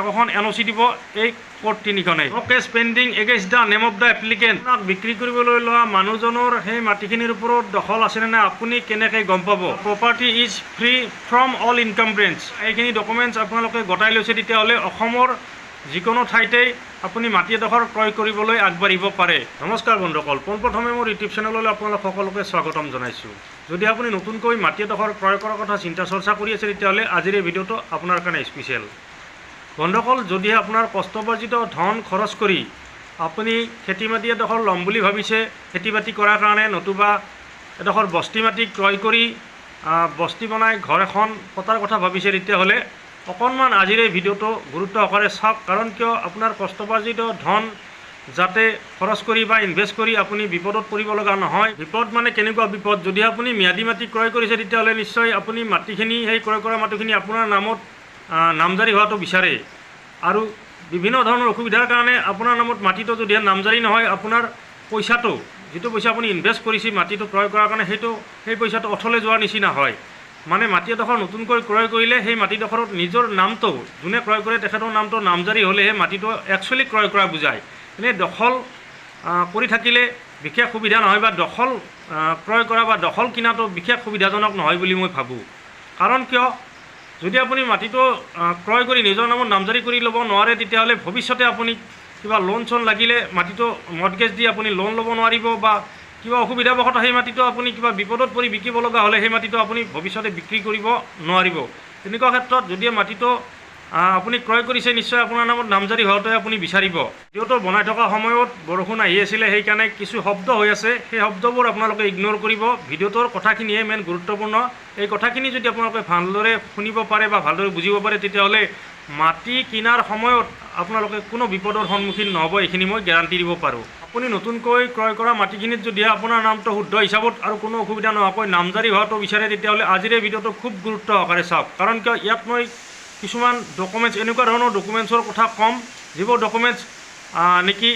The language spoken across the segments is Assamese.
একোখন এন অ' চি দিব এই court তিনিখনে। Case pending against the name of the applicant আপোনাক বিক্ৰী কৰিবলৈ লোৱা মানুহজনৰ সেই মাটিখিনিৰ ওপৰত দখল আছেনে নাই আপুনি কেনেকৈ গম পাব? Property is free from all encumbrance এইখিনি ডকুমেণ্টছ আপোনালোকে গতাই লৈছে তেতিয়াহ'লে অসমৰ যিকোনো ঠাইতেই আপুনি মাটি এডোখৰ ক্ৰয় কৰিবলৈ আগবাঢ়িব পাৰে। নমস্কাৰ বন্ধুসকল পোনপ্ৰথমে মোৰ ইউটিউব চেনেললৈ আপোনালোক সকলোকে স্বাগতম জনাইছোঁ। যদি আপুনি নতুনকৈ মাটি এডোখৰ ক্ৰয় কৰাৰ কথা চিন্তা চৰ্চা কৰি আছে তেতিয়াহ'লে আজিৰ এই ভিডিঅ'টো আপোনাৰ কাৰণে স্পেচিয়েল বন্ধুসকল যদিহে আপোনাৰ কষ্টপাৰ্জিত ধন খৰচ কৰি আপুনি খেতি মাটি এডোখৰ ল'ম বুলি ভাবিছে খেতি বাতি কৰাৰ কাৰণে নতুবা এডোখৰ বস্তি মাটি ক্ৰয় কৰি বস্তি বনাই ঘৰ এখন পতাৰ কথা ভাবিছে তেতিয়াহ'লে অকণমান আজিৰ এই ভিডিঅ'টো গুৰুত্ব সহকাৰে চাওক। কাৰণ কিয় আপোনাৰ কষ্টপাৰ্জিত ধন যাতে খৰচ কৰি বা ইনভেষ্ট কৰি আপুনি বিপদত পৰিব লগা নহয়। বিপদ মানে কেনেকুৱা বিপদ? যদি আপুনি ম্যাদী মাটি ক্ৰয় কৰিছে তেতিয়াহ'লে নিশ্চয় আপুনি মাটিখিনি সেই ক্ৰয় কৰা মাটিখিনি আপোনাৰ নামত নামজাৰি হোৱাটো বিচাৰে আৰু বিভিন্ন ধৰণৰ অসুবিধাৰ কাৰণে আপোনাৰ নামত মাটিটো যদি নামজাৰি নহয় আপোনাৰ পইচাটো যিটো পইচা আপুনি ইনভেষ্ট কৰিছে মাটিটো ক্ৰয় কৰাৰ কাৰণে সেইটো সেই পইচাটো অথলে যোৱাৰ নিচিনা হয়। মানে মাটি এডোখৰ নতুনকৈ ক্ৰয় কৰিলে সেই মাটিডোখৰত নিজৰ নামটো যোনে ক্ৰয় কৰে তেখেতৰ নামটো নামজাৰি হ'লেহে মাটিটো একচুৱেলি ক্ৰয় কৰা বুজায়। এনেই দখল কৰি থাকিলে বিশেষ সুবিধা নহয় বা দখল ক্ৰয় কৰা বা দখল কিনাটো বিশেষ সুবিধাজনক নহয় বুলি মই ভাবোঁ। কাৰণ কিয়? যদি আপুনি মাটিটো ক্ৰয় কৰি নিজৰ নামত নামজাৰি কৰি ল'ব নোৱাৰে তেতিয়াহ'লে ভৱিষ্যতে আপুনি কিবা লোন চোন লাগিলে মাটিটো মৰ্টগেজ দি আপুনি লোন ল'ব নোৱাৰিব বা কিবা অসুবিধাবশতঃ সেই মাটিটো আপুনি কিবা বিপদত পৰি বিকিব লগা হ'লে সেই মাটিটো আপুনি ভৱিষ্যতে বিক্ৰী কৰিব নোৱাৰিব। তেনেকুৱা ক্ষেত্ৰত যদি মাটিটো আপুনি ক্ৰয় কৰিছে নিশ্চয় আপোনাৰ নামত নামজাৰি হোৱাটোৱে আপুনি বিচাৰিব। ভিডিঅ'টো বনাই থকা সময়ত বৰষুণ আহি আছিলে সেইকাৰণে কিছু শব্দ হৈ আছে। সেই শব্দবোৰ আপোনালোকে ইগন'ৰ কৰিব। ভিডিঅ'টোৰ কথাখিনিহে মেইন গুৰুত্বপূৰ্ণ। এই কথাখিনি যদি আপোনালোকে ভালদৰে শুনিব পাৰে বা ভালদৰে বুজিব পাৰে তেতিয়াহ'লে মাটি কিনাৰ সময়ত আপোনালোকে কোনো বিপদৰ সন্মুখীন নহ'ব এইখিনি মই গেৰাণ্টি দিব পাৰোঁ। আপুনি নতুনকৈ ক্ৰয় কৰা মাটিখিনিত যদি আপোনাৰ নামটো শুদ্ধ হিচাপত আৰু কোনো অসুবিধা নোহোৱাকৈ নামজাৰি হোৱাটো বিচাৰে তেতিয়াহ'লে আজিৰ ভিডিঅ'টো খুব গুৰুত্ব সহকাৰে চাওক। কাৰণ কিয় ইয়াত মই কিছুমান ডকুমেণ্টছ এনেকুৱা ধৰণৰ ডকুমেণ্টছৰ কথা ক'ম। যিবোৰ ডকুমেণ্টছ নেকি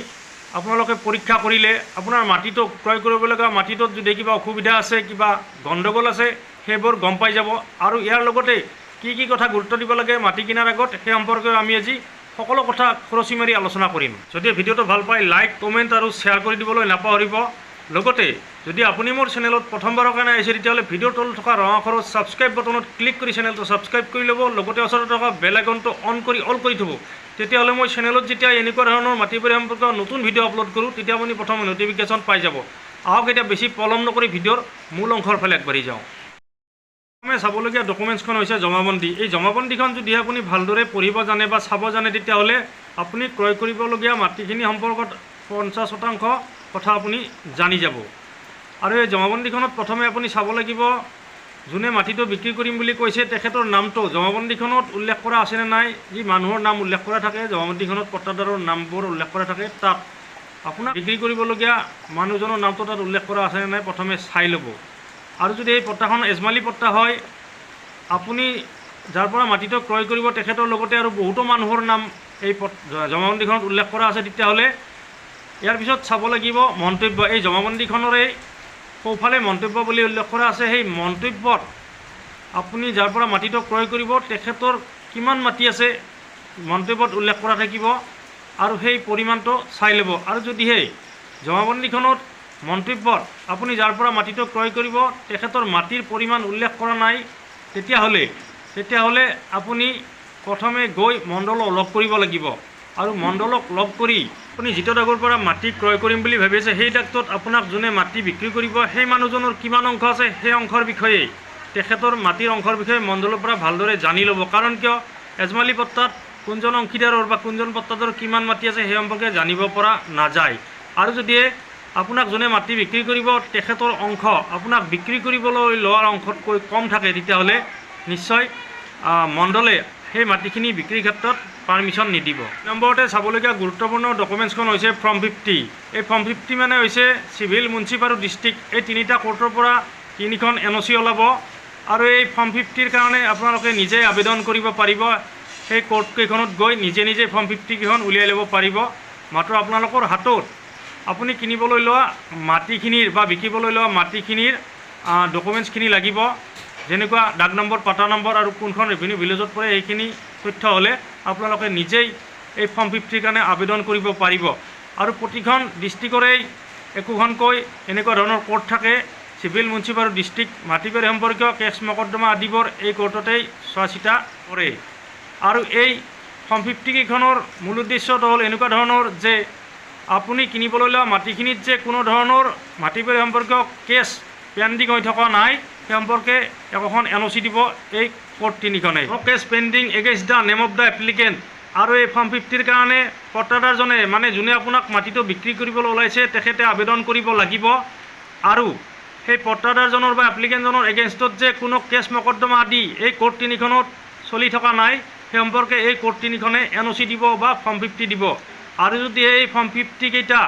আপোনালোকে পৰীক্ষা কৰিলে, আপোনাৰ মাটিটো ক্ৰয় কৰিব লগা মাটিটোত যদি কিবা অসুবিধা আছে, কিবা গণ্ডগোল আছে, সেইবোৰ গম পাই যাব। আৰু ইয়াৰ লগতে কি কি কথা গুৰুত্ব দিব লাগে মাটি কিনাৰ আগত, সেই সম্পৰ্কে আমি আজি সকলো কথা খৰচি মাৰি আলোচনা কৰিম। যদি ভিডিঅ'টো ভালো পায় লাইক কমেণ্ট আৰু শ্বেয়াৰ কৰি দিবলৈ নাপাহৰিব। লগতে যদি আপুনি মোৰ চেনেলত প্ৰথমবাৰৰ কাৰণে আহিছে তেতিয়াহ'লে ভিডিঅ'ৰ তলত থকা ৰঙা আখৰত ছাবস্ক্ৰাইব বটনত ক্লিক কৰি চেনেলটো ছাবস্ক্ৰাইব কৰি ল'ব লগতে ওচৰত থকা বেল আইকনটো অন কৰি অল কৰি থ'ব। তেতিয়াহ'লে মই চেনেলত যেতিয়া এনেকুৱা ধৰণৰ মাটিবাৰী সম্পৰ্কীয় নতুন ভিডিঅ' আপলোড কৰোঁ তেতিয়া আপুনি প্ৰথমে নটিফিকেশ্যন পাই যাব। আহক এতিয়া বেছি পলম নকৰি ভিডিঅ'ৰ মূল অংশৰ ফালে আগবাঢ়ি যাওঁ। প্ৰথমে চাবলগীয়া ডকুমেণ্টছখন হৈছে জমাবন্দী। এই জমাবন্দীখন যদিহে আপুনি ভালদৰে পঢ়িব জানে বা চাব জানে তেতিয়াহ'লে আপুনি ক্ৰয় কৰিবলগীয়া মাটিখিনি সম্পৰ্কত পঞ্চাছ শতাংশ কথা আপুনি জানি যাব। আৰু এই জমাবন্দীখনত প্ৰথমে আপুনি চাব লাগিব যোনে মাটিটো বিক্ৰী কৰিম বুলি কৈছে তেখেতৰ নামটো জমাবন্দীখনত উল্লেখ কৰা আছেনে নাই যি মানুহৰ নাম উল্লেখ কৰা থাকে জমাবন্দীখনত পট্টাদাৰৰ নামবোৰ উল্লেখ কৰা থাকে তাত আপোনাক বিক্ৰী কৰিবলগীয়া মানুহজনৰ নামটো তাত উল্লেখ কৰা আছেনে নাই প্ৰথমে চাই ল'ব। আৰু যদি এই পট্টাখন এজমালি পট্টা হয় আপুনি যাৰ পৰা মাটিটো ক্ৰয় কৰিব তেখেতৰ লগতে আৰু বহুতো মানুহৰ নাম এই জমাবন্দীখনত উল্লেখ কৰা আছে তেতিয়াহ'লে ইয়াৰ পিছত চাব লাগিব মন্তব্য এই জমাবন্দীখনৰে সোঁফালে মন্তব্য বুলি উল্লেখ কৰা আছে সেই মন্তব্যত আপুনি যাৰ পৰা মাটিটো ক্ৰয় কৰিব তেখেতৰ কিমান মাটি আছে মন্তব্যত উল্লেখ কৰা থাকিব আৰু সেই পৰিমাণটো চাই ল'ব। আৰু যদিহে জমাবন্দীখনত মন্তব্যত আপুনি যাৰ পৰা মাটিটো ক্ৰয় কৰিব তেখেতৰ মাটিৰ পৰিমাণ উল্লেখ কৰা নাই তেতিয়াহ'লে তেতিয়াহ'লে আপুনি প্ৰথমে গৈ মণ্ডলক লগ কৰিব লাগিব। আৰু মণ্ডলক লগ কৰি আপুনি যিটো দাগৰ পৰা মাটি ক্ৰয় কৰিম বুলি ভাবি সেই দাগটোত আপোনাক যোনে মাটি বিক্ৰী কৰিব, সেই মানুহজনৰ কিমান অংশ আছে, সেই অংশৰ বিষয়ে তেখেতৰ মাটিৰ অংশৰ বিষয়ে মণ্ডলৰ পৰা ভালদৰে জানি ল'ব। কাৰণ কিয়? এজমালি পট্টাত কোনজন অংশীদাৰৰ বা কোনজন পট্টাদাৰৰ কিমান মাটি আছে সেই সম্পৰ্কে জানিব পৰা নাযায়। আৰু যদিহে আপোনাক যোনে মাটি বিক্ৰী কৰিব, তেখেতৰ অংশ আপোনাক বিক্ৰী কৰিবলৈ লোৱাৰ অংশতকৈ কম থাকে, তেতিয়াহ'লে নিশ্চয় মণ্ডলে সেই মাটিখিনি বিক্ৰীৰ ক্ষেত্ৰত পাৰ্মিশ্যন নিদিব। নম্বৰতে চাবলগীয়া গুৰুত্বপূৰ্ণ ডকুমেণ্টছখন হৈছে ফৰ্ম ফিফটি এই ফৰ্ম ফিফটি মানে হৈছে চিভিল মুন্সিপ আৰু ডিষ্ট্ৰিক্ট এই তিনিটা কোৰ্টৰ পৰা তিনিখন এন অ' চি ওলাব। আৰু এই ফৰ্ম ফিফটিৰ কাৰণে আপোনালোকে নিজে আবেদন কৰিব পাৰিব। সেই কোৰ্টকেইখনত গৈ নিজে নিজে ফৰ্ম ফিফটিকেইখন উলিয়াই ল'ব পাৰিব। মাত্ৰ আপোনালোকৰ হাতত আপুনি কিনিবলৈ লোৱা মাটিখিনিৰ বা বিকিবলৈ লোৱা মাটিখিনিৰ ডকুমেণ্টছখিনি লাগিব। যেনেকুৱা ডাক নম্বৰ পাটা নম্বৰ আৰু কোনখন ৰেভিনিউ ভিলেজত পৰে এইখিনি তথ্য হ'লে আপোনালোকে নিজেই এই ফৰ্ম ফিফটিৰ কাৰণে আবেদন কৰিব পাৰিব। আৰু প্ৰতিখন ডিষ্ট্ৰিক্টৰেই একোখনকৈ এনেকুৱা ধৰণৰ কোৰ্ট থাকে চিভিল মিউনিচিপাল ডিষ্ট্ৰিক্ট। মাটি বাৰী সম্পৰ্কীয় কেছ মকদ্দমা আদিবোৰ এই কোৰ্টতেই চোৱা চিতা কৰে। আৰু এই ফৰ্ম ফিফটি মূল উদ্দেশ্যটো হ'ল এনেকুৱা ধৰণৰ যে আপুনি কিনিবলৈ লোৱা মাটিখিনিত যে কোনো ধৰণৰ মাটি বাৰী সম্পৰ্কীয় কেছ পেণ্ডিং হৈ থকা নাই সেই সম্পৰ্কে একোখন এন অ' চি দিব। এই court তিনিখনে case pending against the name of the applicant আৰু এই ফৰ্ম ফিফটিৰ কাৰণে পট্টাদাৰজনে মানে যোনে আপোনাক মাটিটো বিক্ৰী কৰিবলৈ ওলাইছে, তেখেতে আবেদন কৰিব লাগিব। আৰু সেই পট্টাদাৰজনৰ বা এপ্লিকেণ্টজনৰ এগেইনষ্টত যে কোনো কেছ মকদ্দমা আদি এই কোৰ্ট তিনিখনত চলি থকা নাই, সেই সম্পৰ্কে এই কোৰ্ট তিনিখনে এন অ' চি দিব বা ফৰ্ম ফিফটি দিব। আৰু যদি এই ফৰ্ম ফিফটি কেইটা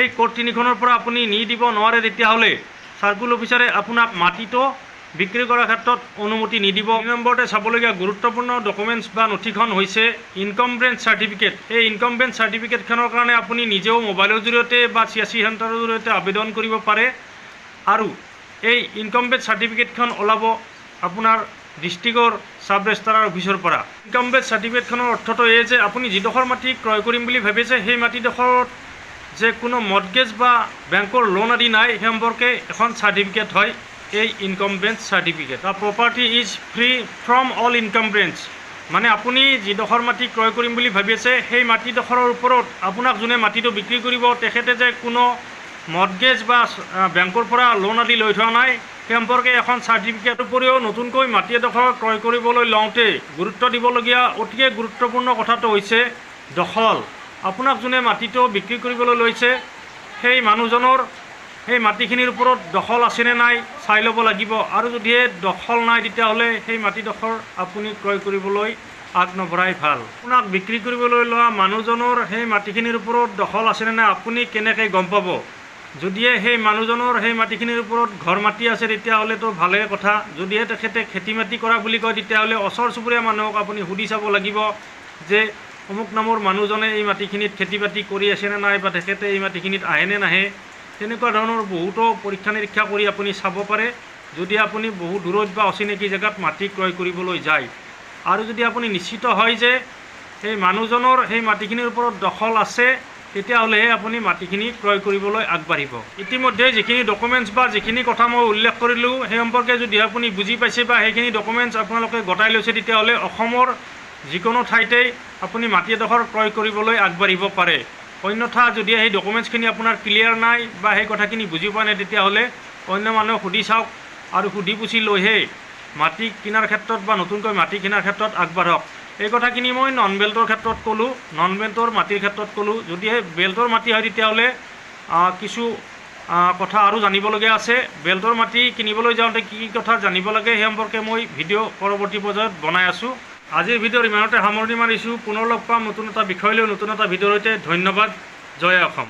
এই কোৰ্ট তিনিখনৰ পৰা আপুনি নি দিব নোৱাৰে, তেতিয়াহ'লে চাৰ্কুল অফিচাৰে আপোনাক মাটিটো বিক্ৰী কৰাৰ ক্ষেত্ৰত অনুমতি নিদিব। দুই নম্বৰতে চাবলগীয়া গুৰুত্বপূৰ্ণ ডকুমেণ্টছ বা নথিখন হৈছে ইনকমব্ৰেঞ্চ চাৰ্টিফিকেট এই ইনকমব্ৰেঞ্চ চাৰ্টিফিকেটখনৰ কাৰণে আপুনি নিজেও মোবাইলৰ জৰিয়তে বা চি এছ চি চেণ্টাৰৰ জৰিয়তে আবেদন কৰিব পাৰে আৰু এই ইনকমব্ৰেঞ্চ চাৰ্টিফিকেটখন ওলাব আপোনাৰ ডিষ্ট্ৰিক্টৰ ছাব ৰেজিষ্ট্ৰাৰ অফিচৰ পৰা। ইনকমব্ৰেঞ্চ চাৰ্টিফিকেটখনৰ অৰ্থটো এই যে আপুনি যিডোখৰ মাটি ক্ৰয় কৰিম বুলি ভাবিছে সেই মাটিডোখৰত যে কোনো মৰ্টগেজ বা বেংকৰ লোন আদি নাই সেই সম্পৰ্কে এখন চাৰ্টিফিকেট হয়। এই encumbrance certificate the property is free from all encumbrance মানে আপুনি যিডোখৰ মাটি ক্ৰয় কৰিম বুলি ভাবি আছে, সেই মাটিডোখৰৰ ওপৰত আপোনাক যোনে মাটিটো বিক্ৰী কৰিব, তেখেতে যে কোনো মৰ্টগেজ বা বেংকৰ পৰা লোন আদি লৈ থোৱা নাই, সেই এখন চাৰ্টিফিকেট উপৰিও নতুনকৈ মাটি এডোখৰ ক্ৰয় কৰিবলৈ লওঁতে গুৰুত্ব দিবলগীয়া অতিকে গুৰুত্বপূৰ্ণ কথাটো হৈছে দখল। আপোনাক যোনে মাটিটো বিক্ৰী কৰিবলৈ লৈছে, সেই মানুহজনৰ, সেই মাটিখিনিৰ ওপৰত দখল আছেনে নাই চাই ল'ব লাগিব। আৰু যদিহে দখল নাই তেতিয়াহ'লে সেই মাটিডোখৰ আপুনি ক্ৰয় কৰিবলৈ আগ নবঢ়াই ভাল। আপোনাক বিক্ৰী কৰিবলৈ লোৱা মানুহজনৰ সেই মাটিখিনিৰ ওপৰত দখল আছেনে নাই আপুনি কেনেকৈ গম পাব? যদিহে সেই মানুহজনৰ সেই মাটিখিনিৰ ওপৰত ঘৰ মাটি আছে তেতিয়াহ'লেতো ভালে কথা। যদিহে তেখেতে খেতি মাটি কৰা বুলি কয় তেতিয়াহ'লে ওচৰ চুবুৰীয়া মানুহক আপুনি সুধি চাব লাগিব যে অমুক নামৰ মানুহজনে এই মাটিখিনিত খেতি বাতি কৰি আছেনে নাই বা তেখেতে এই মাটিখিনিত আহেনে নাহে। তেনেকুৱা ধৰণৰ বহুতো পৰীক্ষা নিৰীক্ষা কৰি আপুনি চাব পাৰে। যদি আপুনি বহু দূৰত বা অচিনাকি জেগাত মাটি ক্ৰয় কৰিবলৈ যায় আৰু যদি আপুনি নিশ্চিত হয় যে সেই মানুহজনৰ সেই মাটিখিনিৰ ওপৰত দখল আছে তেতিয়াহ'লেহে আপুনি মাটিখিনি ক্ৰয় কৰিবলৈ আগবাঢ়িব। ইতিমধ্যে যিখিনি ডকুমেণ্টছ বা যিখিনি কথা মই উল্লেখ কৰিলোঁ, সেই সম্পৰ্কে যদি আপুনি বুজি পাইছে বা সেইখিনি ডকুমেণ্টছ আপোনালোকে গতাই লৈছে, তেতিয়াহ'লে অসমৰ যিকোনো ঠাইতেই আপুনি মাটি এডোখৰ ক্ৰয় কৰিবলৈ আগবাঢ়িব পাৰে। অন্যথা যদি সেই ডকুমেণ্টছখিনি আপোনাৰ ক্লিয়াৰ নাই বা সেই কথাখিনি বুজি পোৱা নাই তেতিয়াহ'লে অন্য মানুহক সুধি চাওক আৰু সুধি পুচি লৈহে মাটি কিনাৰ ক্ষেত্ৰত বা নতুনকৈ মাটি কিনাৰ ক্ষেত্ৰত আগবাঢ়ক। এই কথাখিনি মই নন বেল্টৰ ক্ষেত্ৰত ক'লোঁ নন বেল্টৰ মাটিৰ ক্ষেত্ৰত ক'লোঁ। যদিহে বেল্টৰ মাটি হয় তেতিয়াহ'লে কিছু কথা আৰু জানিবলগীয়া আছে। বেল্টৰ মাটি কিনিবলৈ যাওঁতে কি কি কথা জানিব লাগে সেই সম্পৰ্কে মই ভিডিঅ' পৰৱৰ্তী পৰ্যায়ত বনাই আছোঁ। আজিৰ ভিডিঅ'ৰ ইমানতে সামৰণি মাৰিছোঁ। পুনৰ লগ পাম নতুন এটা বিষয় লৈ নতুন এটা ভিডিঅ'ৰ সৈতে। ধন্যবাদ। জয় অসম।